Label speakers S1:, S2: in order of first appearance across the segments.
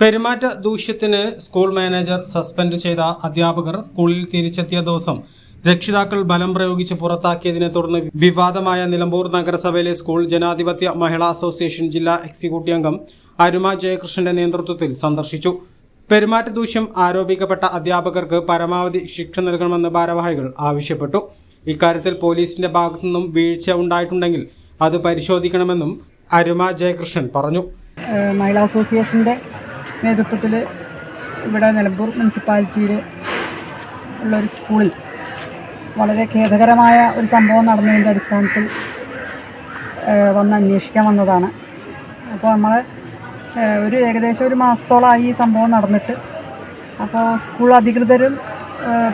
S1: പെരുമാറ്റ ദൂഷ്യത്തിന് school manager suspend ചെയ്ത അധ്യാപകർ സ്കൂളിൽ തിരിച്ചെത്തിയ ദിവസം രക്ഷിതാക്കൾ ബലം പ്രയോഗിച്ച് പുറത്താക്കിയതിനെ തുടർന്ന് വിവാദമായ നിലമ്പൂർ നഗരസഭയിലെ സ്കൂൾ ജനാധിപത്യ മഹിളാ അസോസിയേഷൻ ജില്ലാ എക്സിക്യൂട്ടീവ് അംഗം അരുമ ജയകൃഷ്ണന്റെ നേതൃത്വത്തിൽ സന്ദർശിച്ചു. പെരുമാറ്റ ദൂഷ്യം ആരോപിക്കപ്പെട്ട അധ്യാപകർക്ക് പരമാവധി ശിക്ഷ നൽകണമെന്ന് ഭാരവാഹികൾ ആവശ്യപ്പെട്ടു. ഇക്കാര്യത്തിൽ പോലീസിന്റെ ഭാഗത്തുനിന്നും വീഴ്ച ഉണ്ടായിട്ടുണ്ടെങ്കിൽ അത് പരിശോധിക്കണമെന്നും അരുമ ജയകൃഷ്ണൻ പറഞ്ഞു.
S2: മഹിളാ അസോസിയേഷന്റെ നേതൃത്വത്തിൽ ഇവിടെ നിലമ്പൂർ മുനിസിപ്പാലിറ്റിയിൽ ഉള്ളൊരു സ്കൂളിൽ വളരെ ഖേദകരമായ ഒരു സംഭവം നടന്നതിന്റെ അടിസ്ഥാനത്തിൽ വന്ന് അന്വേഷിക്കാൻ വന്നതാണ്. അപ്പോൾ നമ്മൾ ഒരു ഏകദേശം ഒരു മാസത്തോളമായി ഈ സംഭവം നടന്നിട്ട് അപ്പോൾ സ്കൂൾ അധികൃതരും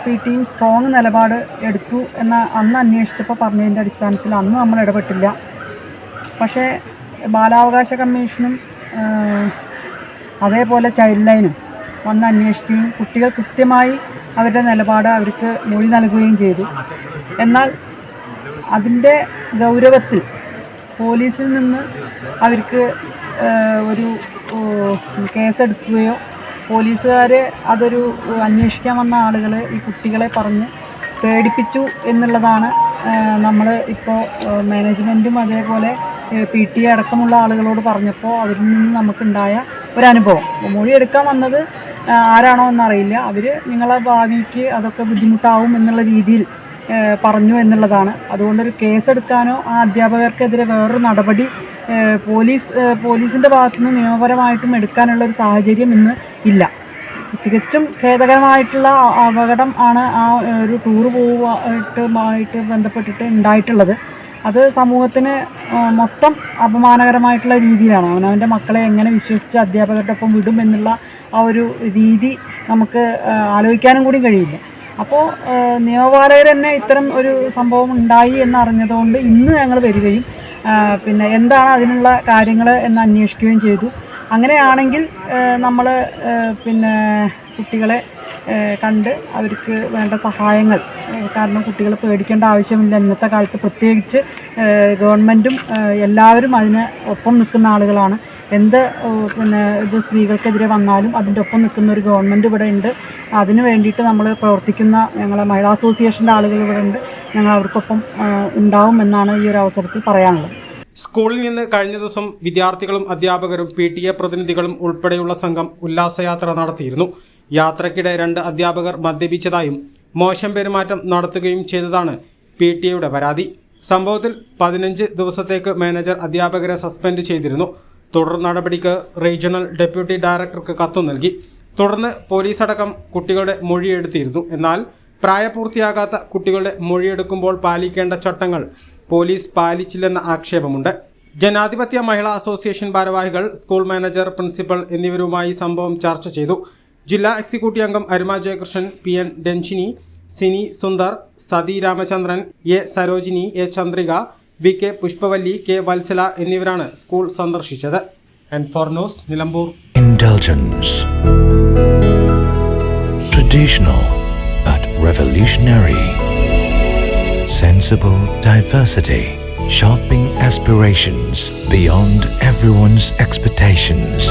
S2: പി ടിയും സ്ട്രോങ് നിലപാട് എടുത്തു എന്ന അന്ന് അന്വേഷിച്ചപ്പോൾ പറഞ്ഞതിന്റെ അടിസ്ഥാനത്തിൽ അന്ന് നമ്മൾ ഇടപെട്ടില്ല. പക്ഷേ ബാലാവകാശ കമ്മീഷനും അതേപോലെ ചൈൽഡ് ലൈനും വന്ന് അന്വേഷിക്കുകയും കുട്ടികൾ കൃത്യമായി അവരുടെ നിലപാട് അവർക്ക് മൊഴി നൽകുകയും ചെയ്തു. എന്നാൽ അതിന്റെ ഗൗരവത്തിൽ പോലീസിൽ നിന്ന് അവർക്ക് ഒരു കേസെടുക്കുകയോ പോലീസുകാർ അതൊരു അന്വേഷിക്കാൻ വന്ന ആളുകൾ ഈ കുട്ടികളെ പറഞ്ഞ് പേടിപ്പിച്ചു എന്നുള്ളതാണ് നമ്മൾ ഇപ്പോൾ മാനേജ്മെന്റും അതേപോലെ പി ടി അടക്കമുള്ള ആളുകളോട് പറഞ്ഞപ്പോൾ അവരിൽ നിന്ന് നമുക്കുണ്ടായ ഒരനുഭവം. മൊഴി എടുക്കാൻ വന്നത് ആരാണോ എന്നറിയില്ല. അവർ നിങ്ങളെ ഭാവിക്ക് അതൊക്കെ ബുദ്ധിമുട്ടാവും എന്നുള്ള രീതിയിൽ പറഞ്ഞു എന്നുള്ളതാണ്. അതുകൊണ്ടൊരു കേസെടുക്കാനോ ആ അധ്യാപകർക്കെതിരെ വേറൊരു നടപടി പോലീസ് പോലീസിന്റെ ഭാഗത്തു നിന്ന് നിയമപരമായിട്ടും എടുക്കാനുള്ള ഒരു സാഹചര്യം ഇന്ന് ഇല്ല. തികച്ചും ഖേദകരമായിട്ടുള്ള അപകടം ആണ് ആ ഒരു ടൂർ പോവുമായിട്ട് ബന്ധപ്പെട്ടിട്ട് ഉണ്ടായിട്ടുള്ളത്. അത് സമൂഹത്തിന് മൊത്തം അപമാനകരമായിട്ടുള്ള രീതിയിലാണ്. അവനവന്റെ മക്കളെ എങ്ങനെ വിശ്വസിച്ച് അധ്യാപകരുടെ ഒപ്പം വിടും എന്നുള്ള ആ ഒരു രീതി നമുക്ക് ആലോചിക്കാനും കൂടി കഴിയില്ല. അപ്പോൾ നിയമപാലകർ തന്നെ ഇത്തരം ഒരു സംഭവം ഉണ്ടായി എന്നറിഞ്ഞതുകൊണ്ട് ഇന്ന് ഞങ്ങൾ വരികയും പിന്നെ എന്താണ് അതിനുള്ള കാര്യങ്ങൾ എന്ന് അന്വേഷിക്കുകയും ചെയ്തു. അങ്ങനെയാണെങ്കിൽ നമ്മൾ പിന്നെ കുട്ടികളെ കണ്ട് അവർക്ക് വേണ്ട സഹായങ്ങൾ. കാരണം കുട്ടികൾ പേടിക്കേണ്ട ആവശ്യമില്ല. ഇന്നത്തെ കാലത്ത് പ്രത്യേകിച്ച് ഗവൺമെന്റും എല്ലാവരും അതിന് ഒപ്പം നിൽക്കുന്ന ആളുകളാണ്. എന്ത് പിന്നെ ഇത് സ്ത്രീകൾക്കെതിരെ വന്നാലും അതിന്റെ ഒപ്പം നിൽക്കുന്ന ഒരു ഗവൺമെന്റ് ഇവിടെ ഉണ്ട്. അതിന് വേണ്ടിയിട്ട് നമ്മൾ പ്രവർത്തിക്കുന്ന ഞങ്ങളെ മഹിളാ അസോസിയേഷന്റെ ആളുകൾ ഇവിടെ ഉണ്ട്. ഞങ്ങൾ അവർക്കൊപ്പം ഉണ്ടാവും എന്നാണ് ഈ ഒരു അവസരത്തിൽ പറയാനുള്ളത്.
S1: സ്കൂളിൽ നിന്ന് കഴിഞ്ഞ ദിവസം വിദ്യാർത്ഥികളും അധ്യാപകരും പി ടി എ പ്രതിനിധികളും ഉൾപ്പെടെയുള്ള സംഘം ഉല്ലാസയാത്ര നടത്തിയിരുന്നു. യാത്രക്കിടെ രണ്ട് അധ്യാപകർ മദ്യപിച്ചതായും മോശം പെരുമാറ്റം നടത്തുകയും ചെയ്തതാണ് പി ടി എയുടെ പരാതി. സംഭവത്തിൽ പതിനഞ്ച് ദിവസത്തേക്ക് മാനേജർ അധ്യാപകരെ സസ്പെൻഡ് ചെയ്തിരുന്നു. തുടർ നടപടിക്ക് റീജിയണൽ ഡെപ്യൂട്ടി ഡയറക്ടർക്ക് കത്തു നൽകി. തുടർന്ന് പോലീസടക്കം കുട്ടികളുടെ മൊഴിയെടുത്തിരുന്നു. എന്നാൽ പ്രായപൂർത്തിയാകാത്ത കുട്ടികളുടെ മൊഴിയെടുക്കുമ്പോൾ പാലിക്കേണ്ട ചട്ടങ്ങൾ പോലീസ് പാലിച്ചില്ലെന്ന ആക്ഷേപമുണ്ട്. ജനാധിപത്യ മഹിളാ അസോസിയേഷൻ ഭാരവാഹികൾ സ്കൂൾ മാനേജർ പ്രിൻസിപ്പൽ എന്നിവരുമായി സംഭവം ചർച്ച ചെയ്തു. ജില്ലാ എക്സിക്യൂട്ടീവ് അംഗം Aruma Jayakrishnan P N Denshini Sini Sundar Sathi Ramachandran A Sarojini A Chandrika V K Pushpavalli K Vatsala എന്നിവരാണ് സ്കൂൾ സന്ദർശിച്ചത്. And four news Nilambur.
S3: Intelligence revolutionary sensible diversity shopping aspirations beyond every expectations